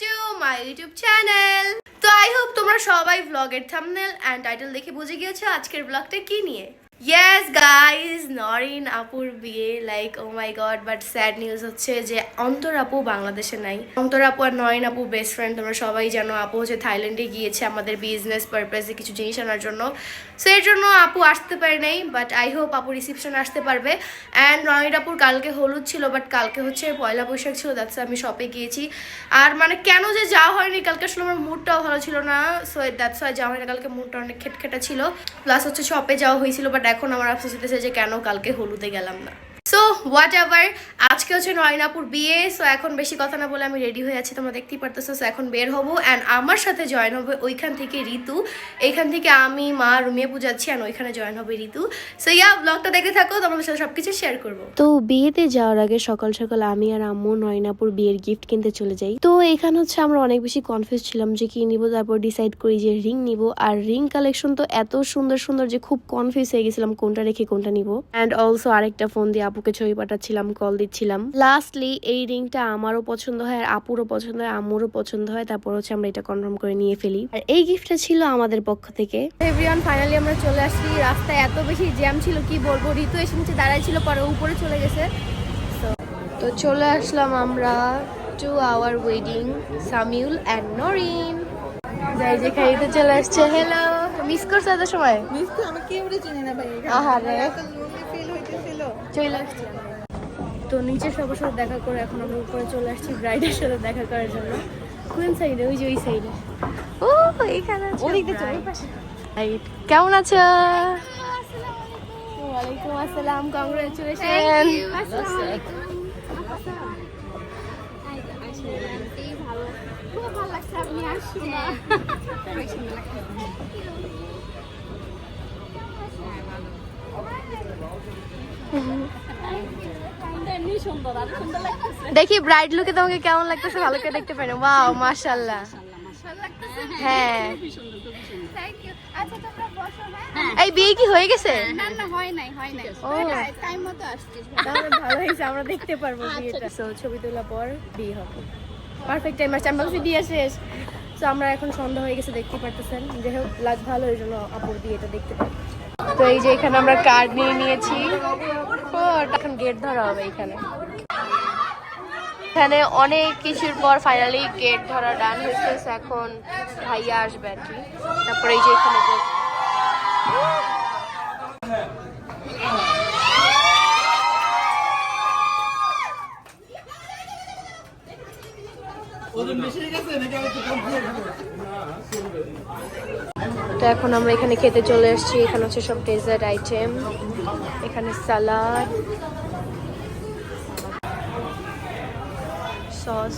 Two my YouTube channel তো I hope তোমরা সবাই ব্লগের থামনেল অ্যান্ড টাইটেল দেখে বুঝে গিয়েছো আজকের ব্লগটা কি নিয়ে। ইয়েস গাইজ নরিন আপুর বিয়ে like oh my god but sad news হচ্ছে যে অন্তর আপু বাংলাদেশে নাই। অন্তর আপু আর নরিন আপু বেস্ট ফ্রেন্ড তোমরা সবাই জানো, আপু হচ্ছে থাইল্যান্ডে গিয়েছে আমাদের বিজনেস পারপাসে কিছু জিনিস আনার জন্য। সো এর জন্য আপু আসতে পারে নাই বাট আই হোপ আপু রিসেপশন আসতে পারবে। অ্যান্ড নরিন আপুর কালকে হলুদ ছিল বাট কালকে হচ্ছে পয়লা বৈশাখ ছিল দ্যাটস আমি শপে গিয়েছি। আর মানে কেন যে যাওয়া হয়নি, কালকে আসলে আমার মুডটাও ভালো ছিল না। সো দ্যাটস ওয়াই যাওয়া হয়নি, কালকে মুডটা অনেক খেটখেটা ছিল। প্লাস হচ্ছে শপে যাওয়া হয়েছিল বাট এখন আমার আফসোস হতেছে যে কেন কালকে হলুদে গেলাম না। সো হোয়াট এভার আজকে হচ্ছে নয়নাপুর বিয়ে সো এখন বেশি কথা না বলে আমি রেডি হয়ে আছি, তোমরা দেখতেই পারতেছো সো এখন বের হব অ্যান্ড আমার সাথে জয়েন হবে ওইখান থেকে ঋতু। এইখান থেকে আমি, মা, রুমিয়ে পূজাচ্ছি অ্যান্ড ওইখানে জয়েন হবে ঋতু। সো ইয়া ব্লগটা দেখতে থাকো, তোমাদের সাথে সবকিছু শেয়ার করব। তো বিয়েতে যাওয়ার আগে সকাল সকাল আমি আর আম্মু নয়নাপুর বিয়ের গিফট কিনতে চলে যাই। তো এখানে হচ্ছে আমরা অনেক বেশি কনফিউজ ছিলাম যে কি নিব, তারপর ডিসাইড করি যে রিং নিব, আর রিং কালেকশন তো এত সুন্দর সুন্দর যে খুব কনফিউজ হয়ে গেছিলাম কোনটা রেখে কোনটা নিব। অ্যান্ড অলসো আরেকটা ফোন দিয়ে আপুকে ছবি পাঠাচ্ছিলাম কল দিচ্ছিলাম। লাস্টলি এই রিংটা আমারও পছন্দ হয় আর আপুরও পছন্দ হয় আম্মুরও পছন্দ হয় তারপর হচ্ছে আমরা এটা কনফার্ম করে নিয়ে ফেলি। আর এই গিফটটা ছিল আমাদের পক্ষ থেকে। এভরিওয়ান ফাইনালি আমরা চলে আসছি। রাস্তায় এত বেশি জ্যাম ছিল কি বলব? ঋতু এসে নিচে দাঁড়ায় ছিল পরে উপরে চলে গেছে। তো চলে আসলাম আমরা to our wedding Samiul and Norin যাই যে খাইতে চলে আসছে। হ্যালো মিস করছ এত সময়? মিষ্টি আমি কেউরে চিনি না ভাই। আহারে। চলে আসছি তো নিচে সবার সাথে দেখা করে এখন আমরা উপরে চলে আসছি ব্রাইডের সাথে দেখা করার জন্য। কোন সাইডে ওই যে ওই সাইডে ও এখানে ওদিকে চল, Right. কেমন আছো? ওয়ালাইকুম আসসালাম কংগ্রেচুলেশন ভালো লাগছে আপনি আসুন না এমনি সুন্দর আর সুন্দর লাগতেছে দেখি ব্রাইড লুকে তোমাকে কেমন লাগতেছে? ভালো করে দেখতে পারেন ওয়াও মাশাআল্লাহ। হ্যাঁ। আচ্ছা হ্যাঁ। এই বিয়ে কি হয়ে গেছে? আমরা দেখতে পারব বিয়েটা। ছবি তোলার পর বিয়ে হবে। পারফেক্ট টাইম আসছে আমরা বলছি বিয়ে শেষ। তো আমরা এখন সন্ধ্যা হয়ে গেছে দেখতে পারতেছেন। যাই হোক লাগ ভালো ওই জন্য আপুর বিয়েটা দেখতে পাই। তো এই যে এখানে আমরা কার্ড নিয়ে নিয়েছি। এখন গেট ধরা হবে এখানে। এখানে অনেক কিছুর পর ফাইনালি গেট ধরা ডান হয়েছে এখন ভাইয়া আসবে আর কি। তারপরে এই যে এখানে gate- তো এখন আমরা এখানে খেতে চলে এসেছি এখানে হচ্ছে সব ডেজার্ট আইটেম এখানে সালাদ সস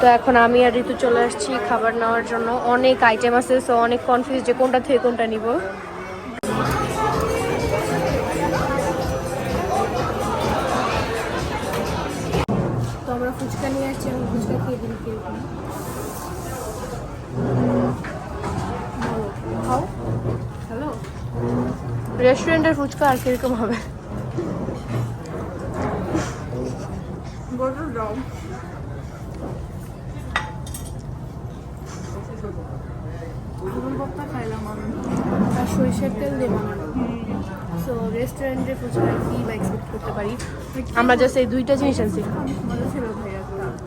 তো এখন আমি আর ঋতু চলে আসছি খাবার নেওয়ার জন্য। অনেক আইটেম আছে সো অনেক কনফিউজ যে কোনটা থেকে কোনটা নিব। তো আমরা ফুচকা নিয়ে আসছি আমি ফুচকা খেয়ে দিন কীরকম খাও হ্যালো রেস্টুরেন্টের ফুচকা আর কীরকম হবে? আর সরিষার তেল দিয়ে বানানো। সো ফুচকা কি বা এক্সপেক্ট করতে পারি? আমরা জাস্ট এই দুইটা জিনিস আনছি।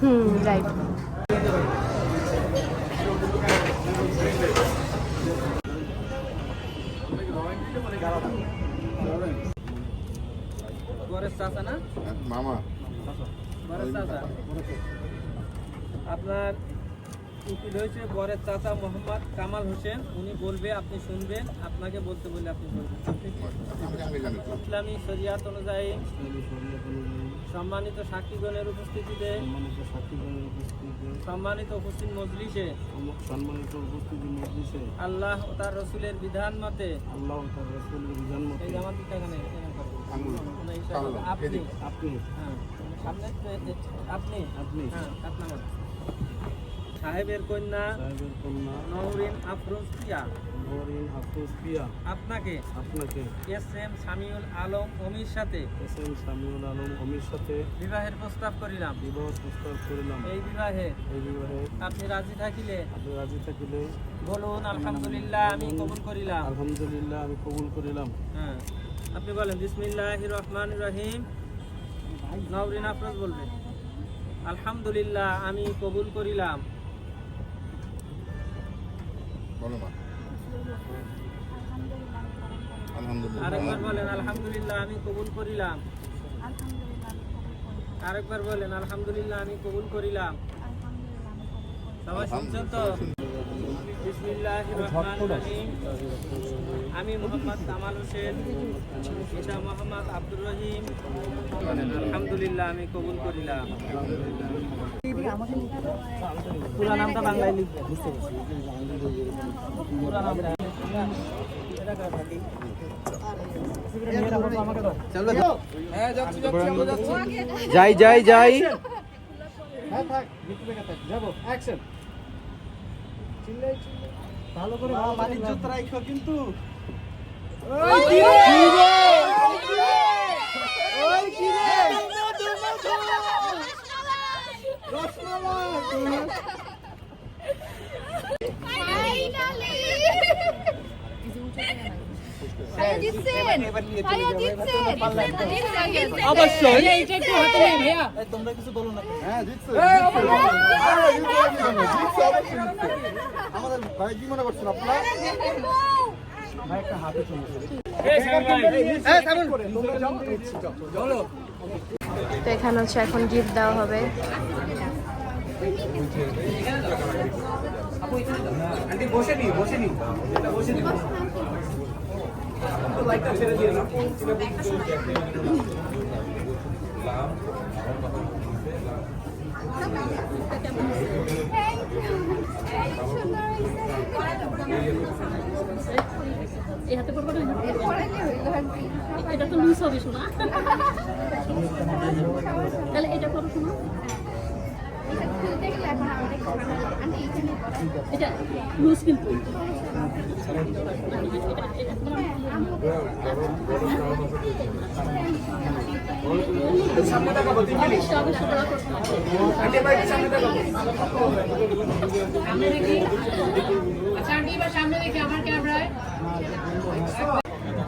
হুম রাইট চাচা না? মামা। চাচা। আপনার উকিল হয়েছে বরের চাচা মোহাম্মদ কামাল হোসেন। উনি বলবে আপনি শুনবেন। আপনাকে বলতে বলে আপনি বলবেন। ইসলামী শরিয়াত অনুযায়ী সম্মানিত সাক্ষীগণের উপস্থিতিতে সম্মানিত উপস্থিত মজলিসে সম্মানিত উপস্থিতি মজলিসে আল্লাহ ও তার রসুলের বিধান মতে আল্লাহ ও তার রাসূলের বিধান মতে আঙুল। আপনি আপনি হ্যাঁ আপনি হ্যাঁ সাত নাম্বার সাহেবের কন্যা সাহেবের কন্যা নওরিন আফরোজ প্রিয়া নরিন আফরোজ পিয়া আপনাকে আপনাকে। এস এম সামিউল আলম অমির সাথে। এস এম সামিউল আলম অমির সাথে বিবাহের প্রস্তাব করিলাম। বিবাহ প্রস্তাব করিলাম। এই বিবাহে এই বিবাহে আপনি রাজি থাকিলে আপনি রাজি থাকিলে বলুন আলহামদুলিল্লাহ আমি কবুল করিলাম। আলহামদুলিল্লাহ আমি কবুল করিলাম। হ্যাঁ। আপনি বলেন বিসমিল্লাহ রহমান রহিম। নবরিন আফরোজ বলবেন আলহামদুলিল্লাহ আমি কবুল করিলাম। আরেকবার বলেন আলহামদুলিল্লাহ আমি কবুল করিলাম। আরেকবার বলেন আলহামদুলিল্লাহ আমি কবুল করিলাম। সবাই শুনছেন তো? আমি মোহাম্মদ কামাল হোসেন। পিতা মোহাম্মদ আব্দুর রহিম। আলহামদুলিল্লাহ আমি কবুল করিলাম। পুরা নামটা বাংলায় বুঝতে পুরা নামটা যাই যাই যাই। ভালো করে আমার ইজ্জত রাখো কিন্তু। ওই কি রে ওই কি রে রসমালাই! অবশ্যই। হ্যাঁ জিতছে জিতছে। আরে, জিতছে আমি জানি। জিতছে, অবশ্যই জিতছে। আমাদের ভাই কি মনে করছেন আপনারা? তো এখানে হচ্ছে এখন গিফট দেওয়া হবে। এটা তো লুজ হবে শোনা তাহলে এটা করো শোনা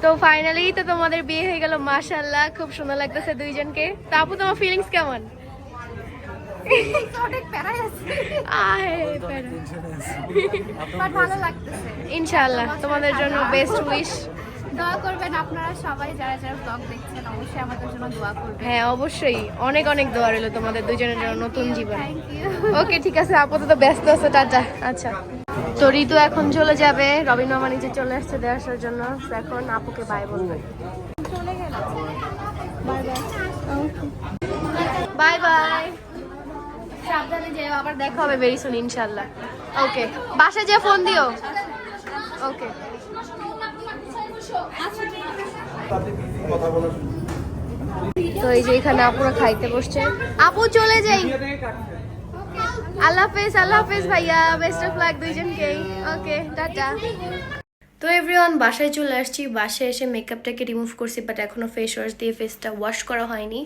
তো ফাইনালি তো তোমাদের বিয়ে হয়ে গেল মাশাল্লাহ খুব সুন্দর লাগতেছে দুইজনকে। তা আপু, তোমার ফিলিংস কেমন অনেক প্যারাই আছে আহে প্যারা। বাট ভালো লাগতেছে ইনশাআল্লাহ তোমাদের জন্য বেস্ট উইশ দোয়া করবেন আপনারা সবাই যারা যারা ব্লগ দেখছেন অবশ্যই আমাদের জন্য দোয়া করবেন। হ্যাঁ অবশ্যই। অনেক অনেক দোয়া রইল তোমাদের দুজনের জন্য নতুন জীবন। ওকে ঠিক আছে আপাতত ব্যস্ত আছে টাটা। আচ্ছা। তো ঋতু এখন চলে যাবে রবিন মামা নিচে চলে আসছে আসার জন্য। এখন আপুকে বাই বলবে। চলে গেল। বাই বাই যেও আবার দেখা হবে ভেরি সুন ইনশাল্লাহ ওকে বাসায় যেয়ে ফোন দিও। ওকে তো এই যে এখানে আপুরা খাইতে বসছে। আপু চলে যাই। আল্লাহ হাফেজ আল্লাহ হাফেজ ভাইয়া best of luck দুইজনকেই। Okay tata. তো এভরিওয়ান বাসায় চলে আসছি। বাসায় এসে মেকআপটাকে রিমুভ করছি বাট এখনও ফেস ওয়াশ দিয়ে ফেসটা ওয়াশ করা হয়নি।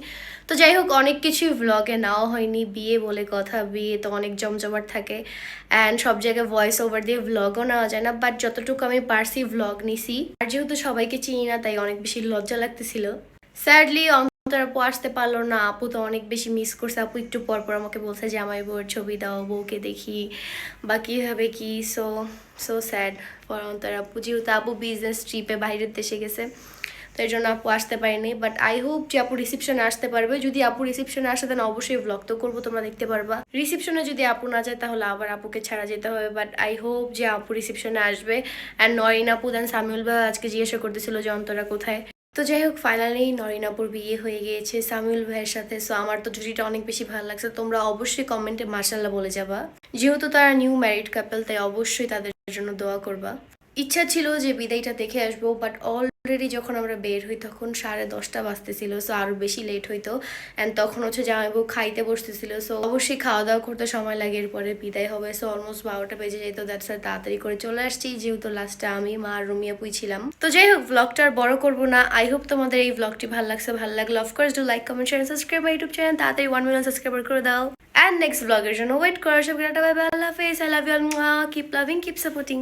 তো যাই হোক, অনেক কিছুই ভ্লগে নেওয়া হয়নি। বিয়ে বলে কথা, বিয়ে তো অনেক জমজমাট থাকে। অ্যান্ড সব জায়গায় ভয়েস ওভার দিয়ে ভ্লগও নেওয়া যায় না বাট যতটুকু আমি পারছি ভ্লগ নিছি। আর যেহেতু সবাইকে চিনি না, তাই অনেক বেশি লজ্জা লাগতেছিল। স্যাডলি অন্তর আপু আসতে পারল না। আপু তো অনেক বেশি মিস করছে। আপু একটু পর পর আমাকে বলছে যে আমার বউয়ের ছবি দাও, বউকে দেখি, বা কীভাবে কি? সো সো স্যাড ফর অন্তর আপু। যেহেতু আপু বিজনেস ট্রিপে বাইরের দেশে গেছে, তো এর জন্য আপু আসতে পারেনি। বাট আই হোপ যে, আপু রিসেপশনে আসতে পারবে। যদি আপু রিসেপশনে আসে দেন অবশ্যই ব্লগ তো করব, তোমরা দেখতে পারবা। রিসেপশনে যদি আপু না যায়, তাহলে আবার আপুকে ছাড়া যেতে হবে। বাট আই হোপ যে, আপু রিসেপশনে আসবে। অ্যান্ড নরিন আপু দেন সামিউল ভাই আজকে জিজ্ঞাসা করতেছিল যে, অন্তরা কোথায়? তো যাই হোক ফাইনালি নরিনাপুর বিয়ে হয়ে গিয়েছে, সামিউল ভাইয়ের সাথে। সো আমার তো জুটিটা অনেক বেশি ভালো লাগছে। তোমরা অবশ্যই কমেন্টে মার্শাল্লাহ বলে যাবা। যেহেতু তারা নিউ ম্যারিড কাপেল তাই অবশ্যই তাদের জন্য দোয়া করবা। ইচ্ছা ছিল যে বিদায়টা দেখে আসব বাট অলরেডি যখন আমরা বের হই তখন সাড়ে দশটা বাজতেছিল সো আরও বেশি লেট হইতো। অ্যান্ড তখন হচ্ছে জামাইবু খাইতে বসতেছিল সো অবশ্যই খাওয়া দাওয়া করতে সময় লাগে, এরপরে বিদায় হবে। সো অলমোস্ট বারোটা বেজে যেত দ্যাটস তাড়াতাড়ি করে চলে আসছি, যেহেতু লাস্টে আমি, মা আর রুমিয়া পুই ছিলাম। তো যাই হোক ব্লগটা আর বড় করব না। আই হোপ তোমাদের এই ব্লগটি ভালো লাগছে, ভালো লাগলে of course do like comment share subscribe YouTube channel তাড়াতাড়ি ওয়ান মিলিয়ন সাবস্ক্রাইবার করে দাও। অ্যান্ড নেক্সট ব্লগের জন্য ওয়েট করো সব টাটা বাই বাই আল্লাহ হাফেজ। I love you all keep loving keep supporting